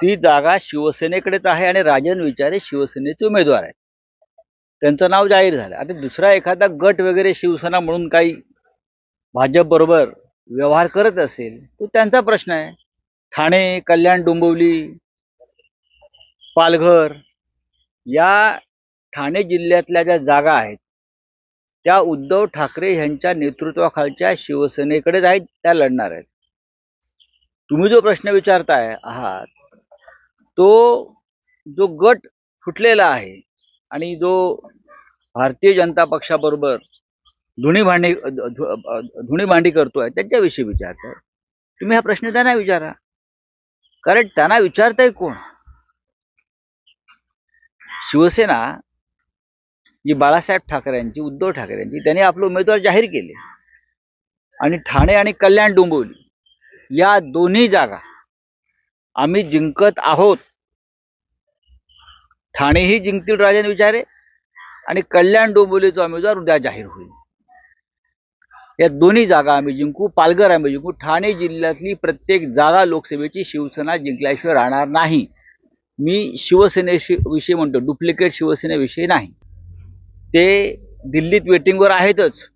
ती जागा शिवसेनेकडेच आहे आणि राजन विचारे शिवसेनेचे उमेदवार आहेत. त्यांचं नाव जाहीर झालं. आता दुसरा एखादा गट वगैरे शिवसेना म्हणून काही भाजप बरोबर व्यवहार करत असेल तो त्यांचा प्रश्न आहे. ठाणे कल्याण डोंबिवली पालघर या ठाणे जिल्ह्यातल्या ज्या जागा आहेत त्या उद्धव ठाकरे यांच्या नेतृत्वाखालच्या शिवसेनेकडेच आहेत त्या लढणार आहेत. तुम्ही जो प्रश्न विचारताय आहात तो जो गट फुटलेला आहे आणि जो भारतीय जनता पक्षाबरोबर धुणी भांडी धुणी भांडी करतोय त्यांच्याविषयी विचारताय तुम्ही हा प्रश्न त्यांना विचारा. कारण त्यांना विचारताय कोण? शिवसेना जी बाळासाहेब ठाकरेंची उद्धव ठाकरेंची त्यांनी आपले उमेदवार जाहीर केले. आणि ठाणे आणि कल्याण डोंबिवली या दोन्ही जागा आम्ही जिंकत आहोत. ठाणेही जिंकतील राजन विचारे आणि कल्याण डोंबिवलीचा उमेदवार उद्या जाहीर होईल. या दोन्ही जागा आम्ही जिंकू पालघर आम्ही जिंकू ठाणे जिल्ह्यातली प्रत्येक जागा लोकसभेची शिवसेना जिंकल्याशिवाय राहणार नाही. मी शिवसेनेशी विषयी म्हणतो डुप्लिकेट शिवसेनेविषयी नाही. ते दिल्लीत वेटिंगवर आहेतच.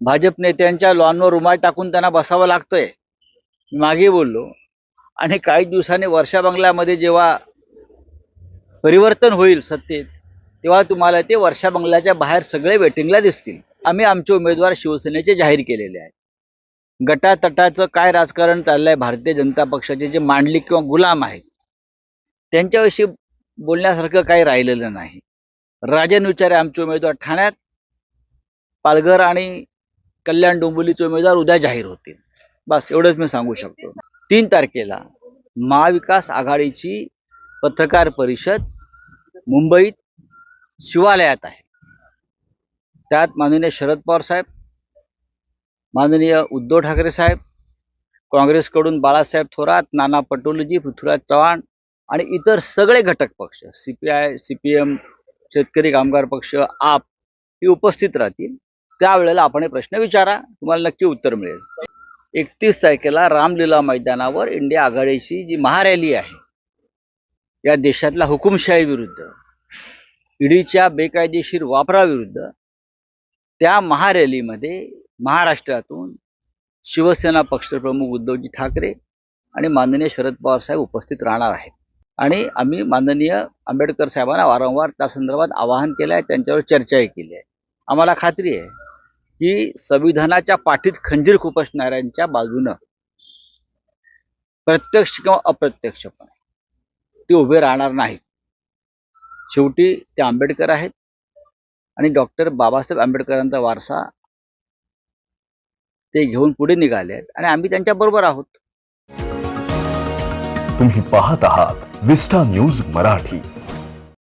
भाजप नेत्यांच्या लॉनवर रुमाल टाकून त्यांना बसावं लागतंय. मागे बोललो. आणि काही दिवसांनी वर्षा बंगल्यामध्ये जेव्हा परिवर्तन होईल सत्तेत तेव्हा तुम्हाला ते वर्षा बंगल्याच्या बाहेर सगळे वेटिंगला दिसतील. आम्ही आमचे उमेदवार शिवसेनेचे जाहीर केलेले आहेत. गटातटाचं काय राजकारण चाललंय भारतीय जनता पक्षाचे जे मांडलिक किंवा गुलाम आहेत त्यांच्याविषयी बोलण्यासारखं काही राहिलेलं नाही. राजन विचारे आमचे उमेदवार ठाण्यात पालघर आणि कल्याण डोंबिवलीचे उमेदवार उद्या जाहीर होतील. बस एवढंच मी सांगू शकतो. तीन तारखेला महाविकास आघाडीची पत्रकार परिषद मुंबईत शिवालयात आहे. त्यात माननीय शरद पवार साहेब माननीय उद्धव ठाकरे साहेब काँग्रेसकडून बाळासाहेब थोरात नाना पटोलेजी पृथ्वीराज चव्हाण आणि इतर सगळे घटक पक्ष C P I C P M शेतकरी कामगार पक्ष आप ही उपस्थित राहतील. त्यावेळेला आपण हे प्रश्न विचारा तुम्हाला नक्की उत्तर मिळेल. एकतीस तारखेला रामलीला मैदानावर इंडिया आघाडीची जी महारॅली आहे या देशातल्या हुकुमशाही विरुद्ध ईडीच्या बेकायदेशीर वापराविरुद्ध त्या महारॅलीमध्ये महाराष्ट्रातून शिवसेना पक्षप्रमुख उद्धवजी ठाकरे आणि माननीय शरद पवार साहेब उपस्थित राहणार आहेत. आणि आम्ही माननीय आंबेडकर साहेबांना वारंवार त्या संदर्भात आवाहन केलं आहे त्यांच्यावर चर्चाही केली आहे. आम्हाला खात्री आहे की संविधानाच्या पाठीत खंजीर खुपसणाऱ्यांच्या बाजूनं प्रत्यक्ष किंवा अप्रत्यक्षपणे ते उभे राहणार नाहीत. शेवटी ते आंबेडकर आहेत. आणि डॉक्टर बाबासाहेब आंबेडकरांचा वारसा ते घेऊन पुढे निघाले आहेत. आणि आम्ही त्यांच्या बरोबर आहोत. तुम्ही पाहत आहात विस्टा न्यूज मराठी.